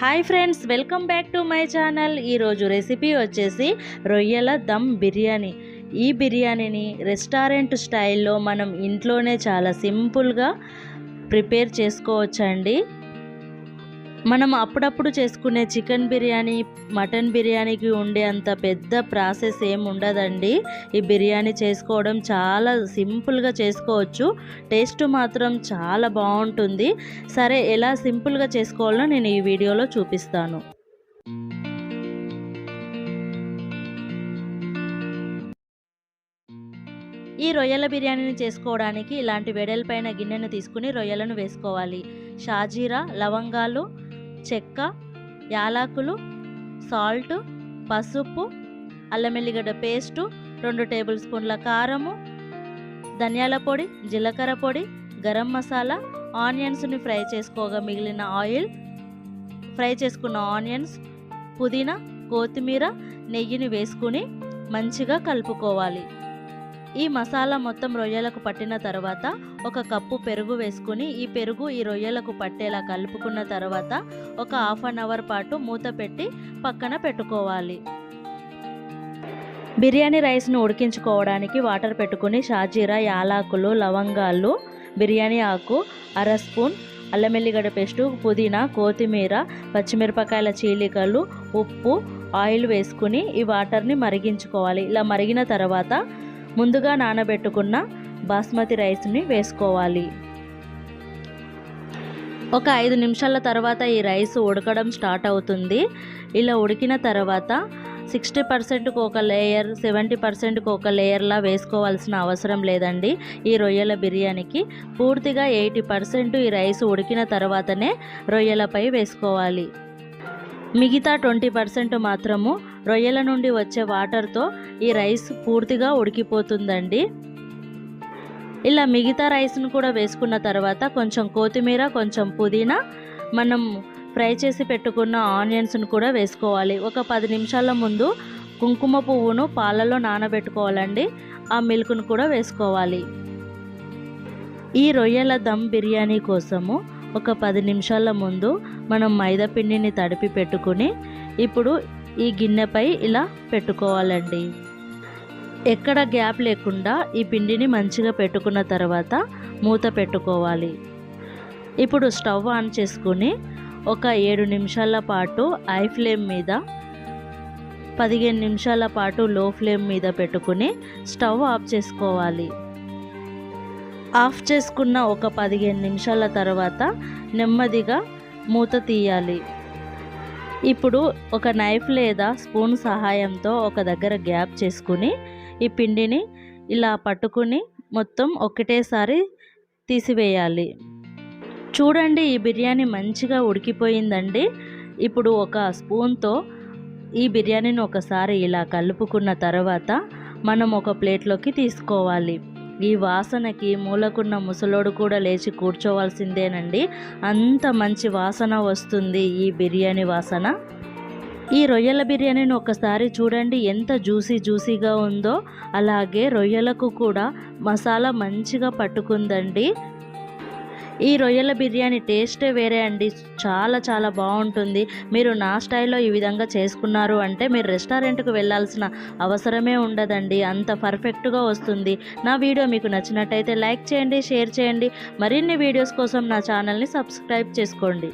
Hi friends welcome back to my channel. ఈరోజు recipe వచ్చేసి రొయ్యల దమ్ బిర్యానీ. ఈ బిర్యానీని రెస్టారెంట్ స్టైల్లో మనం ఇంట్లోనే చాలా సింపుల్గా ప్రిపేర్ చేసుకోవచ్చండి. మనం అప్పుడప్పుడు చేసుకునే చికెన్ బిర్యానీ మటన్ బిర్యానీకి ఉండే అంత పెద్ద ప్రాసెస్ ఏం ఉండదండి. ఈ బిర్యానీ చేసుకోవడం చాలా సింపుల్గా చేసుకోవచ్చు. టేస్ట్ మాత్రం చాలా బాగుంటుంది. సరే ఎలా సింపుల్గా చేసుకోవాలో నేను ఈ వీడియోలో చూపిస్తాను. ఈ రొయ్యల బిర్యానీని చేసుకోవడానికి ఇలాంటి వెడల్పైన గిన్నెను తీసుకుని రొయ్యలను వేసుకోవాలి. షాజీరా లవంగాలు చెక్క యాలకులు సాల్ట్ పసుపు అల్లం ఎల్లిగడ్డ పేస్టు రెండు టేబుల్ స్పూన్ల కారము ధనియాల పొడి జీలకర్ర పొడి గరం మసాలా ఆనియన్స్ని ఫ్రై చేసుకోగా మిగిలిన ఆయిల్ ఫ్రై చేసుకున్న ఆనియన్స్ పుదీనా కొత్తిమీర నెయ్యిని వేసుకుని మంచిగా కలుపుకోవాలి. ఈ మసాలా మొత్తం రొయ్యలకు పట్టిన తర్వాత ఒక కప్పు పెరుగు వేసుకుని ఈ పెరుగు ఈ రొయ్యలకు పట్టేలా కలుపుకున్న తర్వాత ఒక హాఫ్ అన్ అవర్ పాటు మూత పెట్టి పక్కన పెట్టుకోవాలి. బిర్యానీ రైస్ను ఉడికించుకోవడానికి వాటర్ పెట్టుకుని షాజీరా యాలాకులు లవంగాలు బిర్యానీ ఆకు అర స్పూన్ అల్లం ఎల్లిగడ్డ పేస్టు పుదీనా కొత్తిమీర పచ్చిమిరపకాయల చీలికలు ఉప్పు ఆయిల్ వేసుకుని ఈ వాటర్ని మరిగించుకోవాలి. ఇలా మరిగిన తర్వాత ముందుగా నానబెట్టుకున్న బాస్మతి రైస్ని వేసుకోవాలి. ఒక ఐదు నిమిషాల తర్వాత ఈ రైస్ ఉడకడం స్టార్ట్ అవుతుంది. ఇలా ఉడికిన తర్వాత సిక్స్టీ పర్సెంట్కి ఒక లేయర్ సెవెంటీ పర్సెంట్కి ఒక లేయర్లా వేసుకోవాల్సిన అవసరం లేదండి. ఈ రొయ్యల బిర్యానీకి పూర్తిగా ఎయిటీ పర్సెంట్ ఈ రైస్ ఉడికిన తర్వాతనే రొయ్యలపై వేసుకోవాలి. మిగతా ట్వంటీ పర్సెంట్ మాత్రము రొయ్యల నుండి వచ్చే వాటర్తో ఈ రైస్ పూర్తిగా ఉడికిపోతుందండి. ఇలా మిగతా రైస్ను కూడా వేసుకున్న తర్వాత కొంచెం కొత్తిమీర కొంచెం పుదీనా మనం ఫ్రై చేసి పెట్టుకున్న ఆనియన్స్ను కూడా వేసుకోవాలి. ఒక పది నిమిషాల ముందు కుంకుమ పువ్వును పాలలో నానబెట్టుకోవాలండి. ఆ మిల్క్ను కూడా వేసుకోవాలి. ఈ రొయ్యల దమ్ బిర్యానీ కోసము ఒక పది నిమిషాల ముందు మనం మైదా పిండిని తడిపి పెట్టుకుని ఇప్పుడు ఈ గిన్నెపై ఇలా పెట్టుకోవాలండి. ఎక్కడ గ్యాప్ లేకుండా ఈ పిండిని మంచిగా పెట్టుకున్న తర్వాత మూత పెట్టుకోవాలి. ఇప్పుడు స్టవ్ ఆన్ చేసుకుని ఒక ఏడు నిమిషాల పాటు ఐ ఫ్లేమ్ మీద పదిహేను నిమిషాల పాటు లో ఫ్లేమ్ మీద పెట్టుకుని స్టవ్ ఆఫ్ చేసుకోవాలి. ఆఫ్ చేసుకున్న ఒక పదిహేను నిమిషాల తర్వాత నెమ్మదిగా మూత తీయాలి. ఇప్పుడు ఒక నైఫ్ లేదా స్పూన్ సహాయంతో ఒక దగ్గర గ్యాప్ చేసుకుని ఈ పిండిని ఇలా పట్టుకుని మొత్తం ఒకటేసారి తీసివేయాలి. చూడండి ఈ బిర్యానీ మంచిగా ఉడికిపోయిందండి. ఇప్పుడు ఒక స్పూన్తో ఈ బిర్యానీని ఒకసారి ఇలా కలుపుకున్న తర్వాత మనం ఒక ప్లేట్లోకి తీసుకోవాలి. ఈ వాసనకి మూలకున్న ముసలోడు కూడా లేచి కూర్చోవాల్సిందేనండి. అంత మంచి వాసన వస్తుంది ఈ బిర్యానీ వాసన. ఈ రొయ్యల బిర్యానీని ఒకసారి చూడండి ఎంత జ్యూసీ జ్యూసీగా ఉందో. అలాగే రొయ్యలకు కూడా మసాలా మంచిగా పట్టుకుందండి. ఈ రొయ్యల బిర్యానీ టేస్ట్ వేరే అండి. చాలా చాలా బాగుంటుంది. మీరు నా స్టైల్లో ఈ విధంగా చేసుకున్నారు అంటే మీరు రెస్టారెంట్కి వెళ్ళాల్సిన అవసరమే ఉండదండి. అంత పర్ఫెక్ట్గా వస్తుంది. నా వీడియో మీకు నచ్చినట్టయితే లైక్ చేయండి షేర్ చేయండి. మరిన్ని వీడియోస్ కోసం నా ఛానల్ని సబ్స్క్రైబ్ చేసుకోండి.